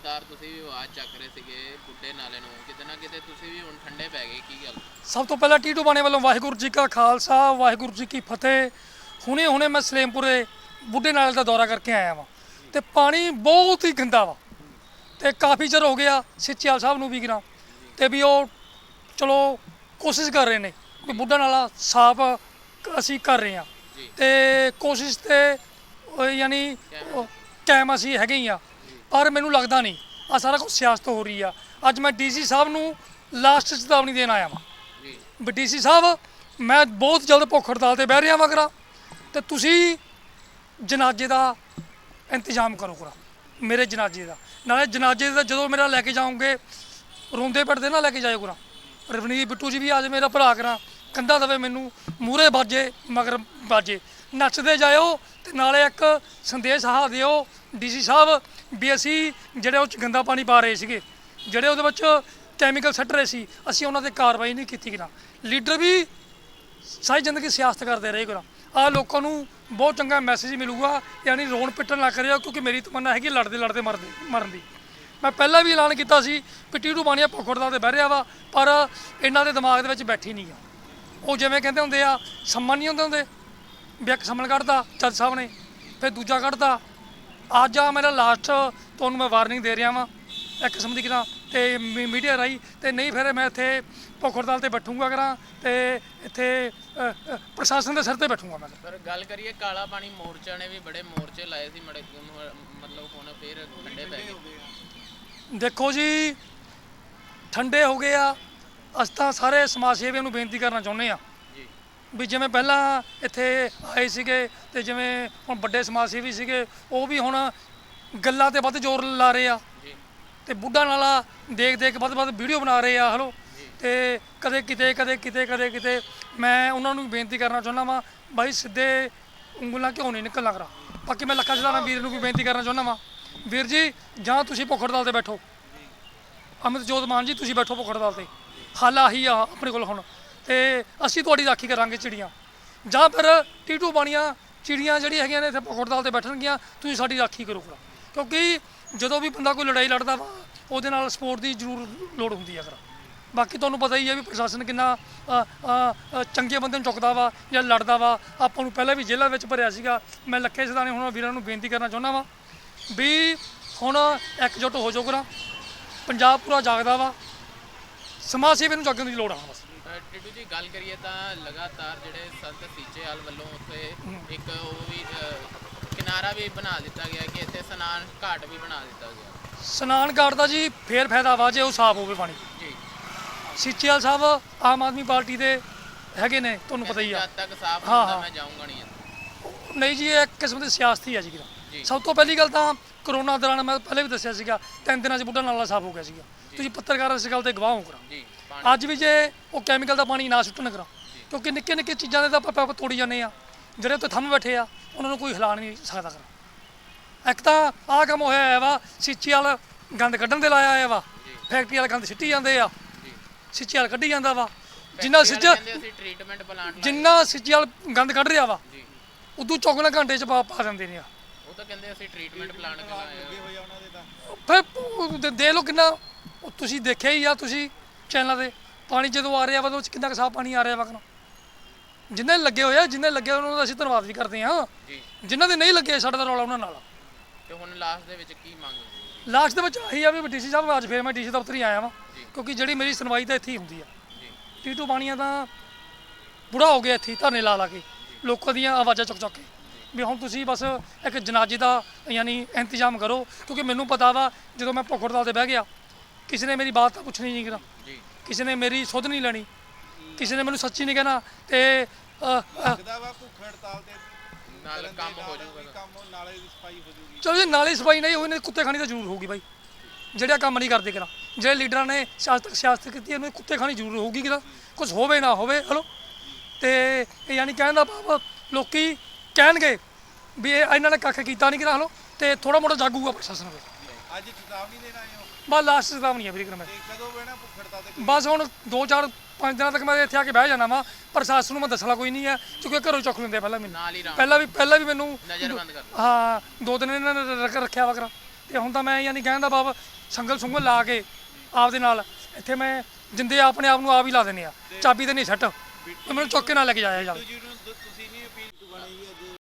ਲਗਾਤਾਰ ਤੁਸੀਂ ਵੀ ਆਵਾਜ਼ ਚੱਕ ਰਹੇ ਸੀਗੇ ਬੁੱਢੇ ਨਾਲੇ ਨੂੰ ਕਿਤੇ ਨਾ ਕਿਤੇ ਤੁਸੀਂ ਵੀ ਹੁਣ ਠੰਡੇ ਪੈ ਗਏ ਕੀ ਗੱਲ? ਸਭ ਤੋਂ ਪਹਿਲਾਂ ਟੀਟੂ ਬਾਣੇ ਵੱਲੋਂ ਵਾਹਿਗੁਰੂ ਜੀ ਕਾ ਖਾਲਸਾ ਵਾਹਿਗੁਰੂ ਜੀ ਕੀ ਫਤਿਹ। ਹੁਣੇ ਹੁਣੇ ਮੈਂ ਸਲੇਮਪੁਰੇ ਬੁੱਢੇ ਨਾਲੇ ਦਾ ਦੌਰਾ ਕਰਕੇ ਆਇਆ ਵਾਂ ਤੇ ਪਾਣੀ ਬਹੁਤ ਹੀ ਗੰਦਾ ਵਾ। ਤੇ ਕਾਫੀ ਚਿਰ ਹੋ ਗਿਆ ਸਿੱਚਿਆਲ ਸਾਹਿਬ ਨੂੰ ਵੀ ਗਿਰਾਂ ਤੇ ਵੀ ਉਹ ਚਲੋ ਕੋਸ਼ਿਸ਼ ਕਰ ਰਹੇ ਨੇ ਕਿ ਬੁੱਢਾ ਨਾਲਾ ਸਾਫ਼ ਅਸੀਂ ਕਰ ਰਹੇ ਹਾਂ। ਤੇ ਕੋਸ਼ਿਸ਼ ਤੇ ਯਾਨੀ ਕਾਇਮ ਅਸੀਂ ਹੈਗੇ ਹੀ ਆ ਪਰ ਮੈਨੂੰ ਲੱਗਦਾ ਨਹੀਂ। ਆ ਸਾਰਾ ਕੁਝ ਸਿਆਸਤ ਹੋ ਰਹੀ ਆ। ਅੱਜ ਮੈਂ ਡੀਸੀ ਸਾਹਿਬ ਨੂੰ ਲਾਸਟ ਚੇਤਾਵਨੀ ਦੇਣ ਆਇਆ ਵਾਂ। ਜੀ। ਡੀਸੀ ਸਾਹਿਬ ਮੈਂ ਬਹੁਤ ਜਲਦ ਭੁੱਖ ਹੜਤਾਲ ਤੇ ਬਹਿ ਰਿਹਾ ਵਾਂ ਕਰਾਂ ਤੇ ਤੁਸੀਂ ਜਨਾਜ਼ੇ ਦਾ ਇੰਤਜ਼ਾਮ ਕਰੋ ਕਰਾ ਮੇਰੇ ਜਨਾਜ਼ੇ ਦਾ। ਨਾਲੇ ਜਨਾਜ਼ੇ ਦਾ ਜਦੋਂ ਮੇਰਾ ਲੈ ਕੇ ਜਾਓਗੇ ਰੋਂਦੇ ਪੜਦੇ ਨਾ ਲੈ ਕੇ ਜਾਇਓ ਕਰਾ ਰਵਨੀਤ ਬਿੱਟੂ ਜੀ ਵੀ ਅੱਜ ਮੇਰਾ ਭਰਾ ਕਰਾਂ ਕੰਧਾ ਦਵੇ ਮੈਨੂੰ ਮੂਰੇ ਬਾਜੇ ਮਗਰ ਬਾਜੇ। ਨੱਚਦੇ ਜਾਇਓ ਤੇ ਨਾਲੇ ਇੱਕ ਸੰਦੇਸ਼ ਆਹ ਦਿਓ, ਡੀਸੀ ਸਾਹਿਬ, ਵੀ ਅਸੀਂ ਜਿਹੜੇ ਉਹ ਚ ਗੰਦਾ ਪਾਣੀ ਪਾ ਰਹੇ ਸੀਗੇ, ਜਿਹੜੇ ਉਹਦੇ ਵਿੱਚ ਕੈਮੀਕਲ ਸੱਟ ਰਹੇ ਸੀ, ਅਸੀਂ ਉਹਨਾਂ ਤੇ ਕਾਰਵਾਈ ਨਹੀਂ ਕੀਤੀ ਕਿਨਾ ਲੀਡਰ ਵੀ ਸਾਰੀ ਜ਼ਿੰਦਗੀ ਸਿਆਸਤ ਕਰਦੇ ਰਹੇ ਗੁਰਾਂ ਆ ਲੋਕਾਂ ਨੂੰ ਬਹੁਤ ਚੰਗਾ ਮੈਸੇਜ ਮਿਲੂਗਾ, ਯਾਨੀ ਰੋਣ ਪਿੱਟਣ ਨਾ ਕਰਿਓ ਕਿਉਂਕਿ ਮੇਰੀ ਤਮੰਨਾ ਹੈਗੀ ਲੜਦੇ ਲੜਦੇ ਮਰਦੇ, ਮਰਨ ਦੀ। ਮੈਂ ਪਹਿਲਾਂ ਵੀ ਐਲਾਨ ਕੀਤਾ ਸੀ ਕਿ ਟੀਟੂ ਬਾਣੀਆ ਭੁੱਖੜਦਾ ਤੇ ਬਹਿ ਰਿਹਾ ਵਾ, ਪਰ ਇਹਨਾਂ ਦੇ ਦਿਮਾਗ ਦੇ ਵਿੱਚ ਬੈਠੀ ਨਹੀਂ ਆ। ਉਹ ਜਿਵੇਂ ਕਹਿੰਦੇ ਹੁੰਦੇ ਆ ਸੰਮਨ ਨਹੀਂ ਹੁੰਦੇ ਹੁੰਦੇ ਵੀ ਇੱਕ ਸੰਮਨ ਕੱਢਦਾ ਜੱਜ ਸਾਹਿਬ ਨੇ ਫਿਰ ਦੂਜਾ ਕੱਢਦਾ ਅੱਜ ਆ ਮੇਰਾ ਲਾਸਟ ਤੁਹਾਨੂੰ ਮੈਂ ਵਾਰਨਿੰਗ ਦੇ ਰਿਹਾ ਵਾਂ ਇੱਕ ਕਿਸਮ ਦੀ ਕਿਦਾਂ ਤੇ ਮੀਡੀਆ ਰਾਈ ਤੇ ਨਹੀਂ ਫਿਰ ਮੈਂ ਇੱਥੇ ਭੁੱਖ ਹੜਤਾਲ ਤੇ ਬੈਠੂੰਗਾ ਕਰਾਂ ਤੇ ਇੱਥੇ ਪ੍ਰਸ਼ਾਸਨ ਦੇ ਸਿਰ ਤੇ ਬੈਠੂੰਗਾ ਮੈਂ। ਪਰ ਗੱਲ ਕਰੀਏ ਕਾਲਾ ਪਾਣੀ ਮੋਰਚਾ ਨੇ ਵੀ ਬੜੇ ਮੋਰਚੇ ਲਾਏ ਸੀ ਮੜੇ ਮਤਲਬ ਹੁਣ ਫੇਰ ਠੰਡੇ ਪੈ ਗਏ। ਦੇਖੋ ਜੀ ਠੰਡੇ ਹੋ ਗਏ ਆ ਅਸੀਂ ਤਾਂ ਸਾਰੇ ਸਮਾਜ ਸੇਵੀਆਂ ਨੂੰ ਬੇਨਤੀ ਕਰਨਾ ਚਾਹੁੰਦੇ ਆ ਵੀ ਜਿਵੇਂ ਪਹਿਲਾਂ ਇੱਥੇ ਆਏ ਸੀਗੇ ਤੇ ਜਿਵੇਂ ਹੁਣ ਵੱਡੇ ਸਮਾਜ ਸੇਵੀ ਸੀਗੇ ਉਹ ਵੀ ਹੁਣ ਗੱਲਾਂ ਤੇ ਵੱਧ ਜ਼ੋਰ ਲਾ ਰਹੇ ਆ। ਜੀ। ਤੇ ਬੁੱਢਾ ਨਾਲਾ ਦੇਖ ਦੇਖ ਵੱਧ ਵੱਧ ਵੀਡੀਓ ਬਣਾ ਰਹੇ ਆ ਹਲੋ। ਤੇ ਕਦੇ ਕਿਤੇ ਕਦੇ ਕਿਤੇ ਕਦੇ ਕਿਤੇ ਮੈਂ ਉਹਨਾਂ ਨੂੰ ਵੀ ਬੇਨਤੀ ਕਰਨਾ ਚਾਹੁੰਦਾ ਵਾਂ ਬਾਈ ਸਿੱਧੇ ਉਂਗਲਾਂ ਕਿਉਂ ਨਹੀਂ ਨਿਕਲਣਾ ਕਰਾ? ਬਾਕੀ ਮੈਂ ਲੱਖਾ ਚਲਾਣਾ ਵੀਰ ਨੂੰ ਵੀ ਬੇਨਤੀ ਕਰਨਾ ਚਾਹੁੰਦਾ ਵਾਂ। ਵੀਰ ਜੀ ਜਾਂ ਤੁਸੀਂ ਭੁੱਖ ਹੜਤਾਲ ਤੇ ਬੈਠੋ। ਅਮਿਤ ਜੋਤ ਮਾਨ ਜੀ ਤੁਸੀਂ ਬੈਠੋ ਭੁੱਖ ਹੜਤਾਲ ਤੇ। ਹੱਲ ਆਹੀ ਆ ਆਪਣੇ ਕੋਲ ਹੁਣ। ਤੇ ਅਸੀਂ ਤੁਹਾਡੀ ਰਾਖੀ ਕਰਾਂਗੇ ਚਿੜੀਆਂ। ਜਾਂ ਫਿਰ ਟੀਟੂ ਬਾਣੀਆਂ ਚਿੜੀਆਂ ਜਿਹੜੀਆਂ ਹੈਗੀਆਂ ਨੇ ਇੱਥੇ ਭੁੱਖ ਹੜਤਾਲ ਤੇ ਬੈਠਣਗੀਆਂ ਤੁਸੀਂ ਸਾਡੀ ਰਾਖੀ ਕਰੋ ਕਰਾ ਕਿਉਂਕਿ ਜਦੋਂ ਵੀ ਬੰਦਾ ਕੋਈ ਲੜਾਈ ਲੜਦਾ ਵਾ ਉਹਦੇ ਨਾਲ ਸਪੋਰਟ ਦੀ ਜ਼ਰੂਰ ਲੋੜ ਹੁੰਦੀ ਹੈ ਕਰਾ ਬਾਕੀ ਤੁਹਾਨੂੰ ਪਤਾ ਹੀ ਹੈ ਵੀ ਪ੍ਰਸ਼ਾਸਨ ਕਿੰਨਾ ਅ, ਅ, ਅ, ਚੰਗੇ ਬੰਦੇ ਨੂੰ ਚੁੱਕਦਾ ਵਾ ਜਾਂ ਲੜਦਾ ਵਾ। ਆਪਾਂ ਨੂੰ ਪਹਿਲਾਂ ਵੀ ਜੇਲ੍ਹਾਂ ਵਿੱਚ ਭਰਿਆ ਸੀਗਾ। ਮੈਂ ਲੱਖੇ ਸਦਾਨੇ ਹੁਣ ਵੀਰਾਂ ਨੂੰ ਬੇਨਤੀ ਕਰਨਾ ਚਾਹੁੰਦਾ ਵਾਂ ਵੀ ਹੁਣ ਇਕਜੁੱਟ ਹੋ ਜਾਓ ਕਰਾ ਪੰਜਾਬ ਪੂਰਾ ਜਾਗਦਾ ਵਾ। ਸਮਾਜ ਸੇਵੀ ਨੂੰ ਜਾਗਣ ਦੀ ਲੋੜ ਆ ਬਸ। ਟਿੱਡੂ ਜੀ ਗੱਲ ਕਰੀਏ ਤਾਂ ਲਗਾਤਾਰ ਜਿਹੜੇ ਸੰਤ ਸੀਚੇਵਾਲ ਵੱਲੋਂ ਉੱਥੇ ਇੱਕ ਉਹ ਵੀ ਕਿਨਾਰਾ ਵੀ ਬਣਾ ਦਿੱਤਾ ਗਿਆ ਕਿ ਇੱਥੇ ਸਨਾਨ ਘਾਟ ਵੀ ਬਣਾ ਦਿੱਤਾ ਗਿਆ। ਸਨਾਨ ਘਾਟ ਦਾ ਜੀ ਫੇਰ ਫਾਇਦਾ ਵਾ ਜੇ ਉਹ ਸਾਫ਼ ਹੋਵੇ ਪਾਣੀ। ਜੀ। ਸੀਚੇਵਾਲ ਸਾਹਿਬ ਆਮ ਆਦਮੀ ਪਾਰਟੀ ਦੇ ਹੈਗੇ ਨੇ ਤੁਹਾਨੂੰ ਪਤਾ ਹੀ ਆ। ਜਦ ਤੱਕ ਸਾਫ਼ ਹਾਂ, ਹੁੰਦਾ ਹਾਂ। ਮੈਂ ਜਾਊਂਗਾ ਨਹੀਂ ਜੀ ਇਹ ਇੱਕ ਕਿਸਮ ਦੀ ਸਿਆਸਤ ਹੀ ਆ ਜੀ ਕਿਰਾ ਜੀ। ਸਭ ਤੋਂ ਪਹਿਲੀ ਗੱਲ ਤਾਂ ਕਰੋਨਾ ਦੌਰਾਨ ਮੈਂ ਪਹਿਲੇ ਵੀ ਦੱਸਿਆ ਸੀਗਾ ਤਿੰਨ ਦਿਨਾਂ 'ਚ ਬੁੱਢਾ ਨਾਲਾ ਸਾਫ਼ ਹੋ ਗਿਆ ਸੀਗਾ। ਤੁਸੀਂ ਪੱਤਰਕਾਰ ਇਸ ਗੱਲ ਤੇ ਗਵਾਹ ਹੋ ਕਰਾ। ਜੀ ਅੱਜ ਵੀ ਜੇ ਉਹ ਕੈਮੀਕਲ ਦਾ ਪਾਣੀ ਨਾ ਸੁੱਟਣ ਕਰਾ ਕਿਉਂਕਿ ਨਿੱਕੇ ਨਿੱਕੇ ਚੀਜ਼ਾਂ ਦੇ ਤਾਂ ਆਪਾਂ ਤੋੜੀ ਜਾਂਦੇ ਆ। ਜਿਹੜੇ ਉੱਤੇ ਥੰਮ ਬੈਠੇ ਆ ਉਹਨਾਂ ਨੂੰ ਕੋਈ ਹਿਲਾ ਨਹੀਂ ਸਕਦਾ ਕਰਾ। ਇੱਕ ਤਾਂ ਆਹ ਕੰਮ ਹੋਇਆ ਹੈ ਵਾ ਸਿੱਚੀ ਵਾਲ ਗੰਦ ਕੱਢਣ ਦੇ ਲਾਇਆ ਹੋਇਆ ਵਾ ਫੈਕਟਰੀ ਵਾਲੇ ਗੰਦ ਸਿੱਟੀ ਜਾਂਦੇ ਆ। ਸਿੱਚੀ ਵਾਲ ਕੱਢੀ ਜਾਂਦਾ ਵਾ। ਜਿੰਨਾ ਸਿੱਚ ਜਿੰਨਾ ਸਿੱਚੀ ਵਾਲ ਗੰਦ ਕੱਢ ਰਿਹਾ ਵਾ ਉਦੋਂ ਚੌਗਣਾ ਘੰਟੇ ਚ ਪਾ ਪਾ ਦਿੰਦੇ ਨੇ ਆ। ਤਾਂ ਕਹਿੰਦੇ ਅਸੀਂ ਟ੍ਰੀਟਮੈਂਟ ਪਲਾਂਟ ਕਰਾਇਆ ਫਿਰ ਉਹ ਦੇ- ਦੇ ਲੋ ਕਿੰਨਾ ਉਹ ਤੁਸੀਂ ਦੇਖਿਆ ਹੀ ਆ ਤੁਸੀਂ ਚੈਨਲਾਂ ਤੇ। ਪਾਣੀ ਜਦੋਂ ਆ ਰਿਹਾ ਵਾ ਤਾਂ ਉਹ 'ਚ ਕਿੰਨਾ ਕੁ ਸਾਫ਼ ਪਾਣੀ ਆ ਰਿਹਾ ਵਾ ਕਿੰਨਾ ਜਿੰਨੇ ਲੱਗੇ ਹੋਏ ਆ ਜਿੰਨੇ ਲੱਗੇ ਉਹਨਾਂ ਦਾ ਅਸੀਂ ਧੰਨਵਾਦ ਵੀ ਕਰਦੇ ਹਾਂ। ਜੀ। ਜਿਨ੍ਹਾਂ ਦੇ ਨਹੀਂ ਲੱਗੇ ਸਾਡਾ ਤਾਂ ਰੌਲਾ ਉਹਨਾਂ ਨਾਲ ਆ। ਤੇ ਹੁਣ ਲਾਸਟ ਦੇ ਵਿੱਚ ਕੀ ਮੰਗ? ਲਾਸਟ ਦੇ ਵਿੱਚ ਆਹੀ ਆ ਵੀ ਡੀਸੀ ਸਾਹਿਬ ਅੱਜ ਫੇਰ ਮੈਂ ਡੀਸੀ ਦਫ਼ਤਰ ਹੀ ਆਇਆ ਵਾਂ। ਕਿਉਂਕਿ ਜਿਹੜੀ ਮੇਰੀ ਸੁਣਵਾਈ ਤਾਂ ਇੱਥੇ ਹੀ ਹੁੰਦੀ ਆ। ਜੀ। ਟੀਟੂ ਬਾਣੀਆਂ ਤਾਂ ਬੁੜਾ ਹੋ ਗਿਆ ਇੱਥੇ ਹੀ ਧਰਨੇ ਲਾ ਲਾ ਕੇ ਲੋਕਾਂ ਦੀਆਂ ਆਵਾਜ਼ਾਂ ਚੁੱਕ ਚੁੱਕ ਕੇ। ਵੀ ਹੁਣ ਤੁਸੀਂ ਬਸ ਇੱਕ ਜਨਾਜ਼ੇ ਦਾ ਯਾਨੀ ਇੰਤਜ਼ਾਮ ਕਰੋ ਕਿਉਂਕਿ ਮੈਨੂੰ ਪਤਾ ਵਾ ਜਦੋਂ ਮੈਂ ਭੁੱਖ ਹੜਤਾਲ ਤੇ ਬਹਿ ਗਿਆ ਕਿਸੇ ਨੇ ਮੇਰੀ ਬਾਤ ਤਾਂ ਪੁੱਛਣੀ ਨਹੀਂ ਕਿਰਾ ਜੀ। ਕਿਸੇ ਨੇ ਮੇਰੀ ਸੁਧ ਨਹੀਂ ਲੈਣੀ। ਕਿਸੇ ਨੇ ਮੈਨੂੰ ਸੱਚੀ ਨਹੀਂ ਕਹਿਣਾ ਤੇ ਅ, ਅ, ਲੱਗਦਾ ਵਾ ਭੁੱਖ ਹੜਤਾਲ ਤੇ ਨਾਲ ਕੰਮ ਹੋ ਜਾਊਗਾ ਕੰਮ ਸਫ਼ਾਈ ਹੋ ਜਾਊਗੀ। ਚਲੋ ਜੇ ਨਾਲੇ ਸਫ਼ਾਈ ਨਹੀਂ ਹੋਈ ਨੇ ਕੁੱਤੇ ਖਾਣੀ ਤਾਂ ਜ਼ਰੂਰ ਹੋਊਗੀ ਬਾਈ। ਜਿਹੜਾ ਕੰਮ ਨਹੀਂ ਕਰਦੇ ਕਿਰਾ ਜਿਹੜੇ ਲੀਡਰਾਂ ਨੇ ਸਿਆਸਤ ਸਿਆਸਤ ਕੀਤੀ ਇਹਨੂੰ ਕੁੱਤੇ ਖਾਣੀ ਜ਼ਰੂਰ ਹੋਊਗੀ ਕਿਰਾ ਕੁਝ ਹੋਵੇ ਨਾ ਹੋਵੇ ਹਲੋ। ਤੇ ਇਹ ਯਾਨੀ ਕਹਿਣ ਦਾ ਭਾਵ ਲੋਕੀ ਕਹਿਣਗੇ ਵੀ ਇਹ ਇਹਨਾਂ ਨੇ ਕੱਖ ਕੀਤਾ ਨਹੀਂ ਕਿਰਾ ਹਲੋ ਤੇ ਥੋੜਾ ਮੋਟਾ ਜਾਗੂਗਾ ਪ੍ਰਸ਼ਾਸਨ ਵੀ ਅੱਜ ਚੇਤਾਵਨੀ ਦੇਣ ਆਏ ਹੋ? ਬਸ ਲਾਸਟ ਚੇਤਾਵਨੀ ਹੈ ਵੀਰੇ ਕਿਰਾ ਮੈਂ ਤੇ ਕਦੋਂ ਬਹਿਣਾ ਭੁੱਖ ਹੜਤਾਲ ਤੇ ਬਸ ਹੁਣ 2-4 5 ਦਿਨਾਂ ਤੱਕ ਮੈਂ ਇੱਥੇ ਆ ਕੇ ਬਹਿ ਜਾਣਾ ਵਾ ਪ੍ਰਸ਼ਾਸਨ ਨੂੰ ਮੈਂ ਦੱਸਣਾ ਕੋਈ ਨਹੀਂ ਹੈ ਕਿਉਂਕਿ ਘਰੋਂ ਚੁੱਕ ਲੈਂਦੇ ਆ ਪਹਿਲਾਂ ਮੈਨੂੰ। ਨਾਲ ਹੀ ਰਾਮ। ਪਹਿਲਾਂ ਵੀ ਪਹਿਲਾਂ ਵੀ ਮੈਨੂੰ ਨਜ਼ਰਬੰਦ ਕਰ ਹਾਂ ਦੋ ਦਿਨ ਇਹਨਾਂ ਨੇ ਰੱਖ ਰੱਖਿਆ ਵਾ ਕਰਾ ਤੇ ਹੁਣ ਤਾਂ ਮੈਂ ਯਾਨੀ ਕਹਿੰਦਾ ਬਾਬ ਸੰਗਲ ਸੁੰਗਲ ਲਾ ਕੇ ਆਪਦੇ ਨਾਲ ਇੱਥੇ ਮੈਂ ਜਿੰਦੇ ਆਪਣੇ ਆਪ ਨੂੰ ਆਪ ਹੀ ਲਾ ਦਿੰਦੇ ਆ। ਚਾਬੀ ਤੇ ਨਹੀਂ ਸੱਟ। ਮੈਨੂੰ ਚੁੱਕ ਕੇ ਨਾਲ ਲੈ ਕੇ ਜਾਇਆ ਜਾਵੇ। ਬਿੱਟੂ ਜੀ ਨੂੰ